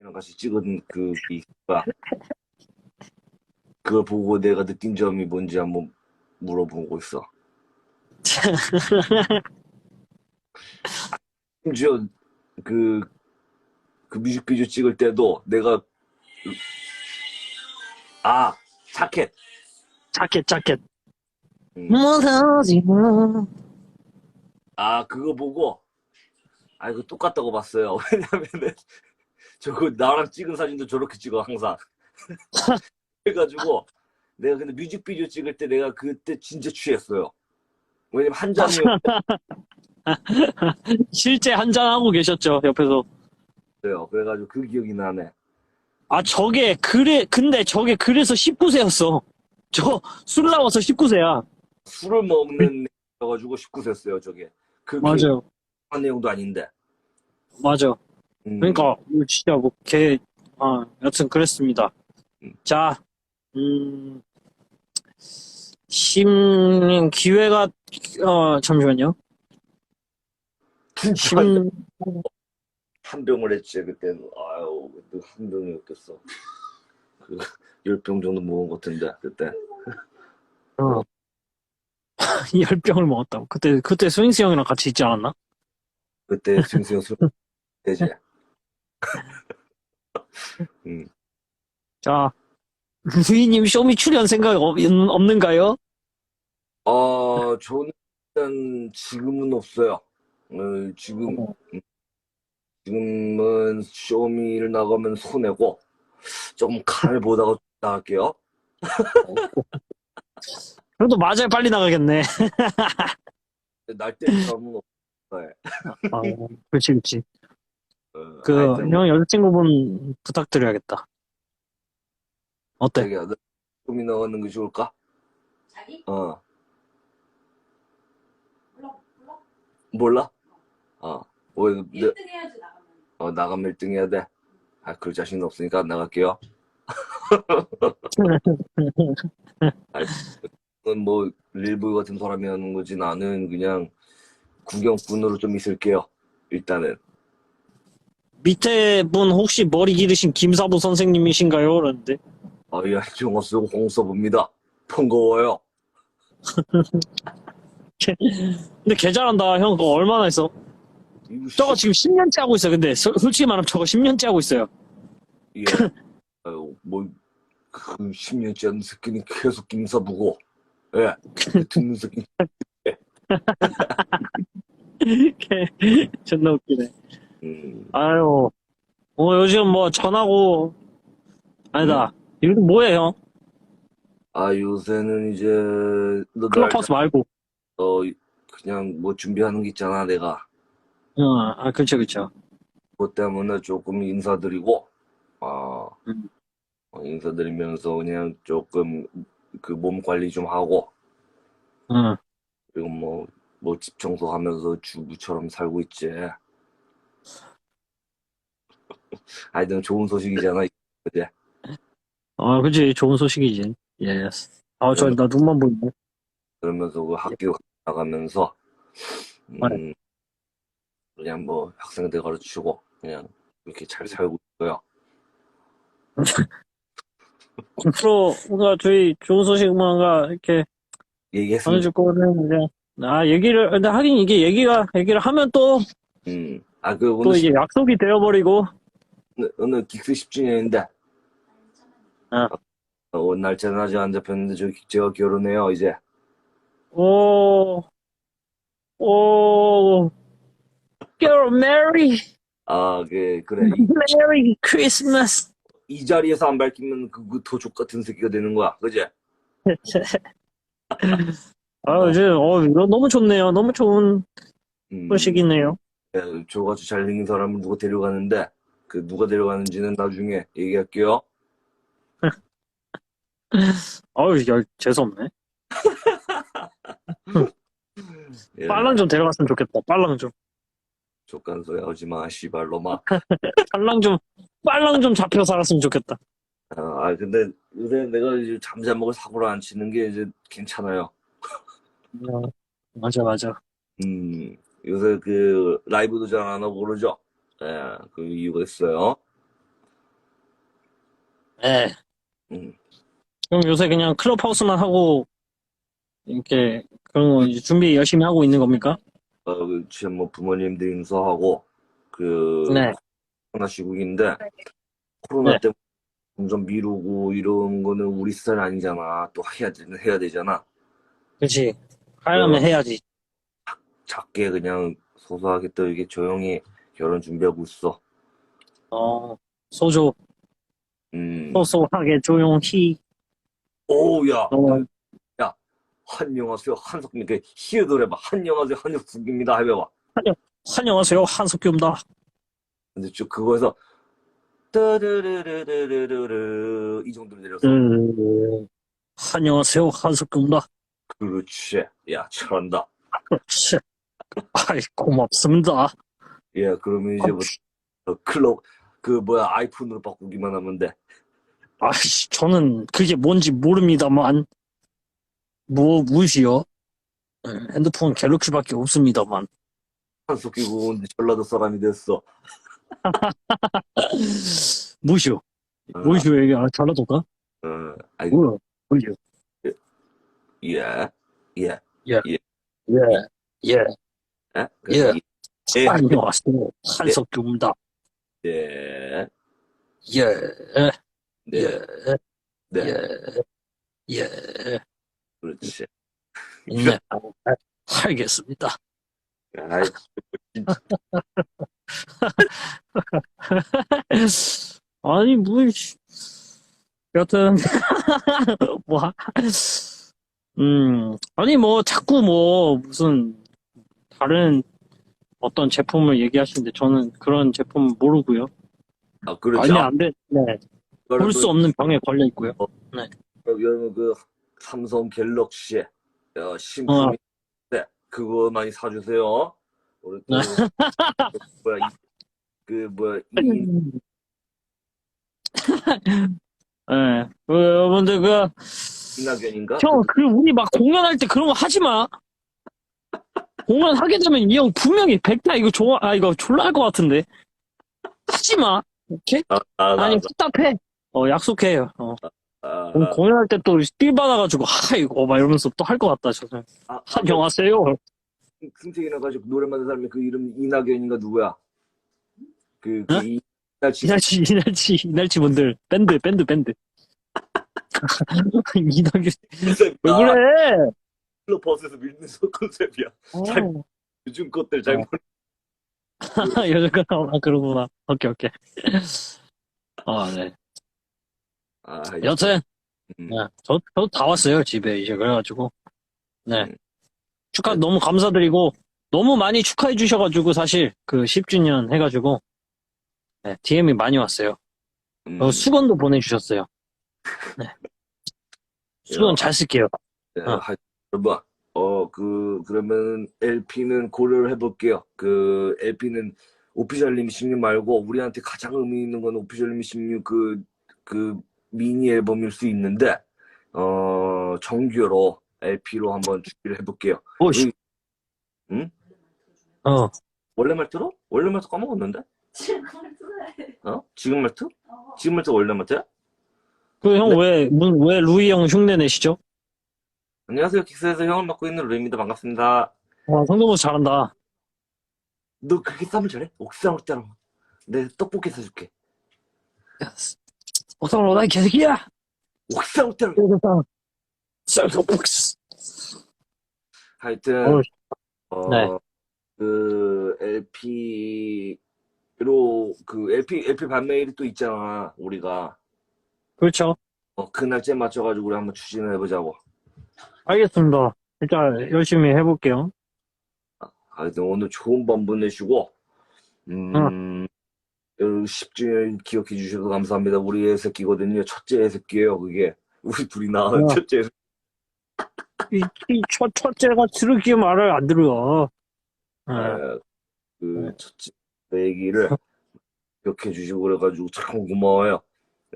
이랑 같이 찍은 그 기가 그걸 보고 내가 느낀 점이 뭔지 한번 물어보고 있어. 심지어 그, 그 뮤직비디오 찍을 때도 내가 아 자켓 자켓, 자켓. 음. 무서지 마. 아 그거 보고 아 이거 똑같다고 봤어요. 왜냐면은 저거 나랑 찍은 사진도 저렇게 찍어 항상. 그래가지고 내가 근데 뮤직비디오 찍을 때 내가 그때 진짜 취했어요. 왜냐면 한 잔이 실제 한잔하고 계셨죠, 옆에서. 없어요. 그래가지고 그 기억이 나네. 아, 저게, 그래, 근데 저게 그래서 19세였어. 저, 술 나와서 19세야. 술을 먹는 내가지고 19세였어요 저게. 그 맞아요. 한 내용도 아닌데. 맞아. 음, 그러니까, 이거 진짜 뭐, 개, 아, 여튼 그랬습니다. 음. 자, 음, 심, 기회가, 어, 잠시만요. 진짜 심, 한 병을 했지 그때는 아유 그때 한 병이었겠어. 그 열 병 정도 먹은 것 같은데 그때. 어. 열 병을 먹었다고. 그때, 그때 스윙스 형이랑 같이 있지 않았나? 그때 승승 술 되지. 음. 자, 루이님 쇼미 출연 생각 없, 없는가요? 어, 저는 일단 지금은 없어요. 어, 지금 어. 음, 지금은 쇼미를 나가면 손해고 좀 간을 보다가 나갈게요. 그래도 맞아야 빨리 나가겠네. 날 때는 사람은 없어요. 아, 그렇지, 그렇지. 어, 그, 하여튼 형 여자친구분 부탁드려야겠다. 어때? 자기야, 너 쇼미 나가는 게 좋을까? 자기? 어, 몰라 몰라 몰라? 어, 뭐, 내, 1등 해야지 나가면 어, 나가면 1등 해야 돼. 아, 그럴 자신 없으니까 안 나갈게요. 그건 뭐 릴보이 같은 사람이 하는 거지 나는 그냥 구경꾼으로 좀 있을게요. 일단은 밑에 분 혹시 머리 기르신 김사부 선생님이신가요? 그러는데. 아야 영어 쓰고 홍서봅니다. 번거워요. 근데 개 잘한다. 형 그거 얼마나 했어? 이거 저거 씨- 지금 10년째 하고 있어. 근데 소- 솔직히 말하면 저거 10년째 하고 있어요. 예. 아유, 뭐, 그 10년째 하는 새끼는 계속 김사부고, 예. 듣는 새끼, 개- 존나 웃기네. 음, 아유. 어, 요즘 뭐 전하고 아니다. 이거 뭐야, 형? 아, 요새는 이제, 너도 클럽하우스 말고. 어, 그냥 뭐 준비하는 게 있잖아, 내가. 어, 아, 그쵸, 그쵸. 그것 때문에 조금 인사드리고, 아, 음. 어, 인사드리면서 그냥 조금 그 몸 관리 좀 하고, 응. 그리고 뭐, 뭐 집 청소하면서 주부처럼 살고 있지. 하여튼 좋은 소식이잖아, 그지? 아, 그치. 좋은 소식이지. 예스. 아, 저, 나 눈만 보이네. 그러면서 그 학교 나가면서, 음, 네. 그냥 뭐 학생들 가르치고, 그냥 이렇게 잘 살고 있고요. 앞으로, 뭔가 저희 좋은 소식 뭔가 이렇게 전해줄 거는 이제, 아, 얘기를, 근데 하긴 이게 얘기가, 얘기를 하면 또, 음. 아, 그 또 오늘, 이게 약속이 되어버리고, 오늘, 오늘 긱스 10주년인데, 아. 어, 날짜는 아직 안 잡혔는데, 저, 제가 결혼해요, 이제. 오, 오, Girl, Merry, 아, 그, 그래. 이, Merry Christmas. 이 자리에서 안 밝히면 그, 그 도적 같은 새끼가 되는 거야. 그지? 아, 이제, 어, 이거 너무 좋네요. 너무 좋은 음, 소식이네요. 예, 저같이 잘생긴 사람을 누가 데려가는데, 그, 누가 데려가는지는 나중에 얘기할게요. 아유, 야, 재수없네. 예, 빨랑 좀 데려갔으면 좋겠다. 빨랑 좀. 족간 소리 하지 마, 씨발 로마. 빨랑 좀, 빨랑 좀 잡혀 살았으면 좋겠다. 아, 아, 근데 요새 내가 이제 잠자먹을 사고를 안 치는 게 이제 괜찮아요. 어, 맞아, 맞아. 음, 요새 그, 라이브도 잘 안 하고 그러죠? 예, 그 이유가 있어요. 예. 음. 그럼 요새 그냥 클럽하우스만 하고, 이렇게, 그런 거 이제 준비 열심히 하고 있는 겁니까? 어, 그, 지금 뭐 부모님들 인사하고, 그, 네. 코로나 시국인데, 코로나 네. 때문에 점점 미루고 이런 거는 우리 스타일 아니잖아. 또 해야, 되- 해야 되잖아. 그치. 하려면 어. 해야지. 작게 그냥 소소하게 또 이게 조용히 결혼 준비하고 있어. 어, 소조, 음. 소소하게 조용히. 오, 야. 어, 안녕하세요. 한석민. 그, 히읗을 해봐. 안녕하세요. 한석민입니다. 해봐. 안녕하세요. 한석규입니다. 근데 쭉 그거에서, 따르르르르르르, 이 정도로 내려서. 음, 안녕하세요. 한석규입니다. 그렇지. 야, 잘한다. 그렇지. 아이, 고맙습니다. 예, 그러면 이제부터 클럽, 그, 뭐야, 아이폰으로 바꾸기만 하면 돼. 아이씨, 저는 그게 뭔지 모릅니다만, 뭐, 무시요? 예, 핸드폰 갤럭시밖에 없습니다만. 한석기 구운 전라도 사람이 됐어. 무시요. 어, 무시요, 얘기, 아, 잘라둘까? 어, 아이, 뭐야, 무시요. 예, 예, 예, 예. 예. 예. 예, 안녕하세요. 한석규입니다. 예, 예, 네, 예, 네, 예, 예. 그렇지. 네, 아, 알겠습니다. 아이. 아니, 뭐, 씨. 여튼, 뭐, 음, 아니, 뭐, 자꾸 뭐, 무슨, 다른 어떤 제품을 얘기하시는데, 저는 그런 제품 모르고요. 아, 그렇죠. 아니, 안 돼. 네. 볼 수 없는 병에 걸려 있고요. 여러분, 그, 삼성 갤럭시, 어, 신품, 어. 네, 그거 많이 사주세요. 우리 또, 그, 뭐야, 이, 그, 뭐야, 이, 예, 그, 여러분들, 그, 이낙연인가? 형, 그, 우리 막 공연할 때 그런 거 하지 마. 공연하게 되면 이 형 분명히 백타 이거 좋아, 아, 이거 졸라 할 것 같은데. 하지 마. 오케이? 아, 아, 나, 아니, 후딱해. 어, 약속해요. 어. 아, 공- 공연할 때 또삘 받아가지고, 하, 이거, 막 이러면서 또 할 것 같다, 저는. 아, 안녕하세요. 승택이 나가지고 노래 만든 사람이 그 이름 이낙연인가 누구야? 그, 그, 어? 이, 이날치, 이날치, 이날치, 이날치 분들. 밴드, 밴드, 밴드. 이낙연, 왜 그래? 버스에서 밀는 소 컨셉이야. 잘- 요즘 것들 잘 어. 모르 요즘 거, 아, 그러구나. 오케이, 오케이. 아, 네. 아, 여튼, 음. 네, 저, 저다 왔어요, 집에, 이제. 그래가지고. 네. 음. 축하, 너무 감사드리고, 너무 많이 축하해 주셔가지고, 사실, 그 10주년 해가지고, 네, DM이 많이 왔어요. 음, 어, 수건도 보내주셨어요. 네. 수건 야. 잘 쓸게요. 네, 어. 하- 여러분, 어, 그, 그러면 LP는 고려를 해볼게요. 그, LP는 오피셜 리미싱류 말고, 우리한테 가장 의미 있는 건 오피셜 리미싱류 그, 그, 미니 앨범일 수 있는데, 어, 정규로 LP로 한번 준비를 해볼게요. 오 씨. 응? 어, 원래 말투로? 원래 말투 까먹었는데? 지금 돼. 어? 지금 말투? 어. 지금 말투 원래 말투야? 그 형 네. 왜, 문, 왜 루이 형 흉내 내시죠? 안녕하세요. 킥스에서 형을 맡고 있는 루입니다. 반갑습니다. 와, 성대모사 잘한다. 너 그렇게 쌈을 잘해? 옥상으로 따라. 내 떡볶이 사줄게. 옥상으로 나이 개새끼야! 옥상으로 따라. 쌀떡볶스. 하여튼, 어, 어, 네. 그, LP로, 그, LP, LP 발매일이 또 있잖아, 우리가. 그렇죠. 어, 그 날짜에 맞춰가지고 우리 한번 추진을 해보자고. 알겠습니다. 일단 열심히 해볼게요. 하여튼 오늘 좋은 밤 보내시고, 음, 10주년 기억해 주셔서 감사합니다. 우리 애 새끼거든요. 첫째 애 새끼예요, 그게. 우리 둘이 낳은 어. 첫째 애 새끼. 이, 이 첫, 첫째가 들을게 말을 안 들어. 네. 그 네. 첫째 내 얘기를 기억해 주시고 그래가지고 참 고마워요.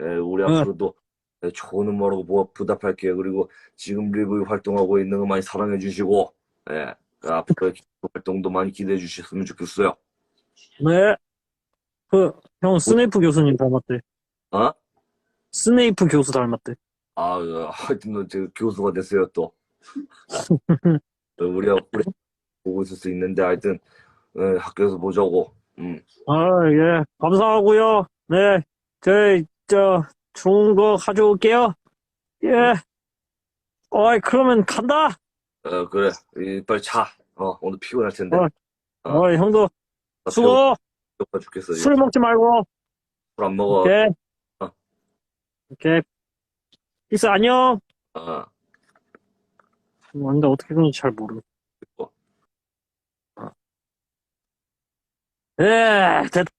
예, 우리 네. 앞으로도 예, 좋은 음악으로 보- 보답할게요. 그리고 지금 리뷰 활동하고 있는 거 많이 사랑해 주시고, 예, 그 앞으로의 활동도 많이 기대해 주셨으면 좋겠어요. 네. 그, 형, 스네이프 교수님 닮았대. 어? 스네이프 교수 닮았대. 아, 어, 하여튼 너 지금 교수가 됐어요 또. 어, 우리가 우리 보고 있을 수 있는데 하여튼 어, 학교에서 보자고. 음. 아, 예. 감사하고요. 네. 저, 저, 좋은 거 가져올게요. 예. 어이, 그러면 간다. 어 그래. 이, 빨리 자. 어 오늘 피곤할 텐데. 어. 어. 어이, 형도 나 수고. 배고파 죽겠어. 술 먹지 말고. 술안 먹어. 오케이. 어. 오케이. 있어, 안녕. 어. 근데 어떻게 그런지 잘 모르. 어. 예, 됐다.